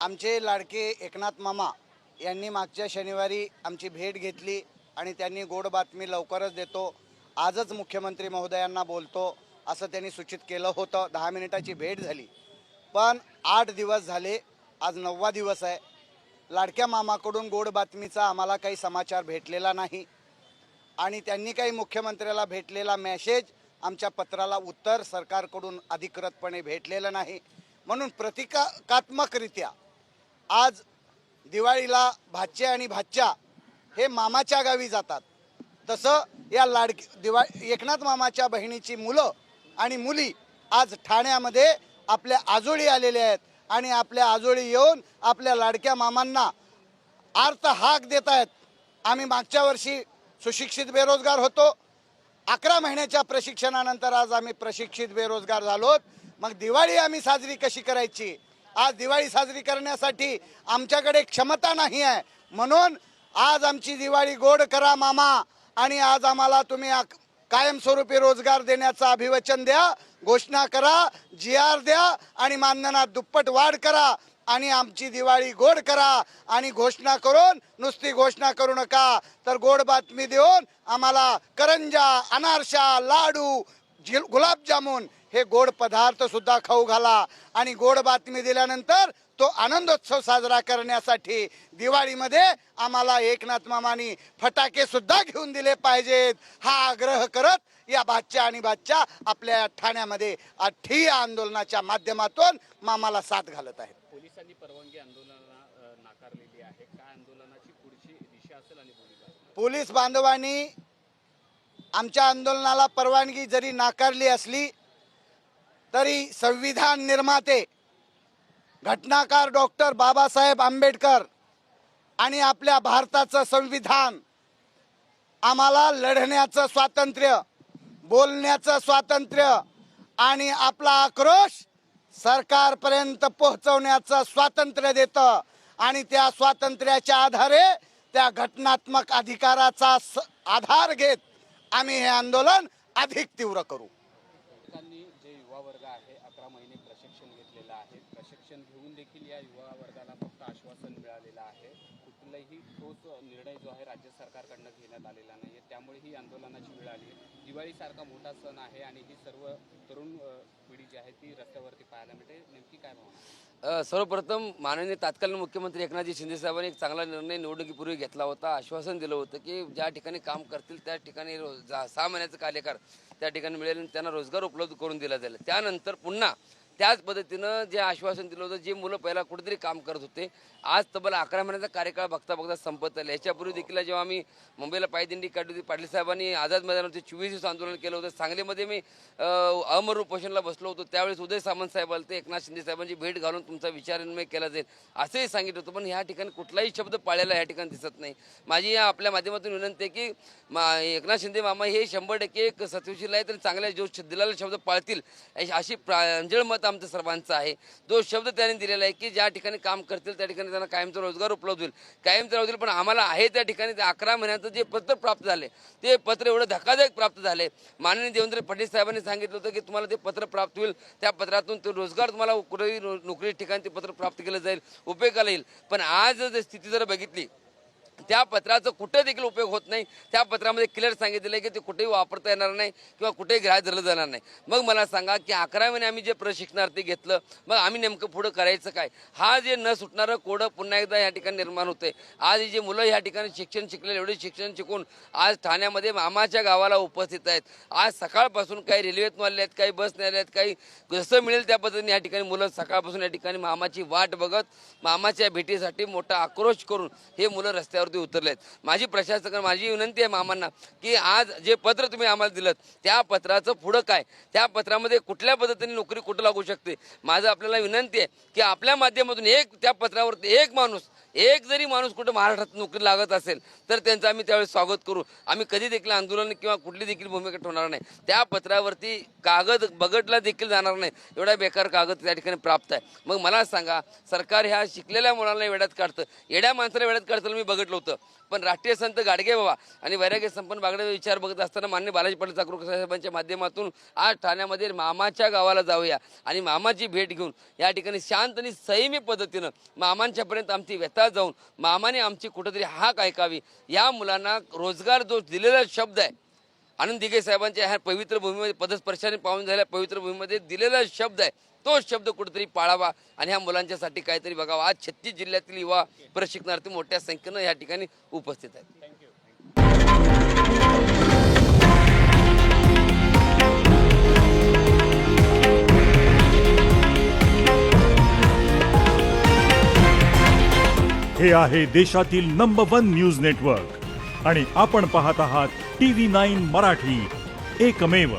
आमचे लाडके एकनाथ मामा यांनी मागच्या शनिवारी आमची भेट घेतली आणि त्यांनी गोड बातमी लवकरच देतो. आजच मुख्यमंत्री महोदयांना बोलतो असं त्यांनी सूचित केलं होतं. दहा मिनिटाची भेट झाली. पण आठ दिवस झाले आज नववा दिवस आहे. लाडक्या मामाकडून गोड बातमीचा आम्हाला काही समाचार भेटलेला नाही. आणि त्यांनी काही मुख्यमंत्र्याला भेटलेला मेसेज आमच्या पत्राला उत्तर सरकारकडून अधिकृतपणे भेटलेलं नाही. म्हणून प्रतिकात्मकरित्या आज दिवाळीला भाचे आणि भाच्या हे मामाच्या गावी जातात. तसं या लाडकी दिवा एकनाथ मामाच्या बहिणीची मुलं आणि मुली आज ठाण्यामध्ये आपल्या आजोळी आलेले आहेत आणि आपल्या आजोळी येऊन आपल्या लाडक्या मामांना आर्त हाक देत आहेत. आम्ही मागच्या वर्षी सुशिक्षित बेरोजगार होतो. अकरा महिन्याच्या प्रशिक्षणानंतर आज आम्ही प्रशिक्षित बेरोजगार झालोत. मग दिवाळी आम्ही साजरी कशी करायची? आज दिवाळी साजरी करण्यासाठी आमच्याकडे क्षमता नाही आहे. म्हणून आज आमची दिवाळी गोड करा मामा आणि आज आम्हाला तुम्ही कायमस्वरूपी रोजगार देण्याचं अभिवचन द्या घोषणा करा जी आर द्या आणि मानधनात दुप्पट वाढ करा आणि आमची दिवाळी गोड करा आणि घोषणा करून नुसती घोषणा करू नका. तर गोड बातमी देऊन आम्हाला करंजा अनारशा लाडू झिल गुलाबजामुन हे गोड पदार्थ सुद्धा खाऊ घाला. आणि गोड बातमी दिल्यानंतर तो आनंदोत्सव साजरा करण्यासाठी दिवाळीमध्ये आम्हाला एकनाथ मामानी फटाके सुद्धा घेऊन दिले पाहिजेत. हा आग्रह करत या बादच्या आणि बादच्या आपल्या ठाण्यामध्ये ठिय्या आंदोलनाच्या माध्यमातून मामाला साथ घालत आहेत. पोलिसांनी परवानगी आंदोलनाला नाकारलेली आहे. काय आंदोलनाची पुढची दिशा असेल आणि? पोलीस बांधवांनी आमच्या आंदोलनाला परवानगी जरी नाकारली असली तरी संविधान निर्माते घटनाकार डॉक्टर बाबासाहेब आंबेडकर आणि आपल्या भारताचं संविधान आम्हाला लढण्याचं स्वातंत्र्य बोलण्याचं स्वातंत्र्य आणि आपला आक्रोश सरकारपर्यंत पोहोचवण्याचं स्वातंत्र्य देतं आणि त्या स्वातंत्र्याच्या आधारे त्या घटनात्मक अधिकाराचा स- आधार घेत आम्ही हे आंदोलन अधिक तीव्र करू लोकांनी जे युवा वर्ग आहे अकरा महिने प्रशिक्षण घेतलेलं आहे. प्रशिक्षण घेऊन देखील या युवा वर्गाला फक्त आश्वासन मिळालेलं आहे. कुठलाही ठोस निर्णय जो आहे राज्य सरकारकडनं घेण्यात आलेला नाही आहे त्यामुळे ही आंदोलनाची वेळ आली आहे. दिवाळीसारखा मोठा सण आहे आणि ही सर्व तरुण पिढी जी आहे ती रस्त्यावरती पाहायला मिळते. नेमकी काय भावना अ, सर्वप्रथम माननीय तात्कालीन मुख्यमंत्री एकनाथजी शिंदे साहेबांनी एक चांगला निर्णय निवडणुकीपूर्वी घेतला होता. आश्वासन दिलं होतं की ज्या ठिकाणी काम करतील त्या ठिकाणी रोज जा- सहा महिन्याचा कार्यकाळ त्या ठिकाणी मिळेल आणि त्यांना रोजगार उपलब्ध करून दिला जाईल. त्यानंतर पुन्हा त्याच पद्धतीनं जे आश्वासन दिलं होतं जे मुलं पहिला कुठेतरी काम करत होते आज तब्बल अकरा महिन्याचा कार्यकाळ बघता बघता संपत आला. याच्यापूर्वी देखील जेव्हा आम्ही मुंबईला पायदिंडी काढली होती पाटील साहेबांनी आझाद मैदानावरती चोवीस दिवस आंदोलन केलं होतं. सांगलीमध्ये मी अमर उपोषणला बसलो होतो. त्यावेळेस उदय सामंत साहेब आले ते एकनाथ शिंदे साहेबांची भेट घालून तुमचा विचारविनिमय केला जाईल असंही सांगितलं होतं. पण ह्या ठिकाणी कुठलाही शब्द पाळलेला ह्या ठिकाणी दिसत नाही. माझी या आपल्या माध्यमातून विनंती आहे की मा एकनाथ शिंदे मामा हे शंभर टक्के एक सत्यशील आहे तर चांगल्या जो दिलेला शब्द पाळतील अशी- अशी प्रांजळ मत आमचं सर्वांचं आहे. जो शब्द त्यांनी दिलेला आहे की ज्या ठिकाणी काम करतील त्या ठिकाणी त्यांना कायमचा रोजगार उपलब्ध होईल. कायमचा होईल पण आम्हाला आहे त्या ठिकाणी ते अकरा महिन्याचं जे पत्र प्राप्त झाले ते पत्र एवढं धक्कादायक प्राप्त झाले. माननीय देवेंद्र फडणवीस साहेबांनी सांगितलं होतं की तुम्हाला ते पत्र प्राप्त होईल त्या पत्रातून ते रोजगार तुम्हाला कुठेही नोकरी ठिकाणी ते पत्र प्राप्त केलं जाईल उपयोगाला येईल. पण आज जर स्थिती जर बघितली त्या पत्राचा कुठे देखील उपयोग होत नाही. त्या पत्रामध्ये क्लिअर सांगितलेलं आहे की ते कुठेही वापरता येणार नाही किंवा कुठेही ग्राह्य धरलं जाणार नाही. मग मला सांगा की अकरा महिने आम्ही जे प्रशिक्षणार्थी घेतलं मग आम्ही नेमकं पुढं करायचं काय? हा जे न सुटणारं कोडं पुन्हा एकदा या ठिकाणी निर्माण होते आज जे मुलं या ठिकाणी शिक्षण शिकलेले एवढे शिक्षण शिकून आज ठाण्यामध्ये मामाच्या गावाला उपस्थित आहेत. आज सकाळपासून काही रेल्वेतून आले आहेत काही बसने आले आहेत काही जसं मिळेल त्या पद्धतीने या ठिकाणी मुलं सकाळपासून या ठिकाणी मामाची वाट बघत मामाच्या भेटीसाठी मोठा आक्रोश करून हे मुलं रस्त्यावरती उतरले आहेत माझी प्रशासक माझी विनंती आहे मामांना की आज जे पत्र तुम्ही आम्हाला दिलं त्या पत्राचं पुढं काय? त्या पत्रामध्ये कुठल्या पद्धतीने नोकरी कुठं लागू शकते? माझं आपल्याला विनंती आहे की आपल्या माध्यमातून एक त्या पत्रावरती एक माणूस एक जरी माणूस कुठं महाराष्ट्रात नोकरी लागत असेल तर त्यांचं आम्ही त्यावेळेस स्वागत करू. आम्ही कधी देखील आंदोलन किंवा कुठली देखील भूमिका ठेवणार नाही. त्या पत्रावरती कागद बगटला देखील जाणार नाही. एवढा बेकार कागद त्या ठिकाणी प्राप्त आहे. मग मला सांगा सरकार ह्या शिकलेल्या मुलांना वेड्यात काढतं. येड्या माणसाला वेड्यात काढताना मी बघितलं होतं. पण राष्ट्रीय संत गाडगे बाबा आणि वैराग्य संपन्न बागड्याचा विचार बघत असताना मान्य बालाजी पाटील चाकूरकर साहेबांच्या माध्यमातून आज ठाण्यामध्ये मामाच्या गावाला जाऊया आणि मामाची भेट घेऊन या ठिकाणी शांत आणि संयमी पद्धतीनं मामांच्यापर्यंत आमची व्यथा जाऊन मामाने आमची कुठंतरी हाक ऐकावी. या मुलांना रोजगार जो दिलेला शब्द आहे. आनंद दिघे साहेबांच्या ह्या पवित्र भूमीमध्ये पदस्पर्शाने पाहून झालेल्या पवित्र भूमीमध्ये दिलेला शब्द आहे. तो शब्द कुठेतरी पाळावा आणि ह्या मुलांच्यासाठी काहीतरी बघावा. आज छत्तीस जिल्ह्यातील युवा प्रशिक्षणार्थी मोठ्या संख्येनं या ठिकाणी उपस्थित आहेत. थँक्यू हे आहे देशातील नंबर वन न्यूज नेटवर्क आणि आपण पाहत आहात टी व्ही नाईन मराठी. एकमेव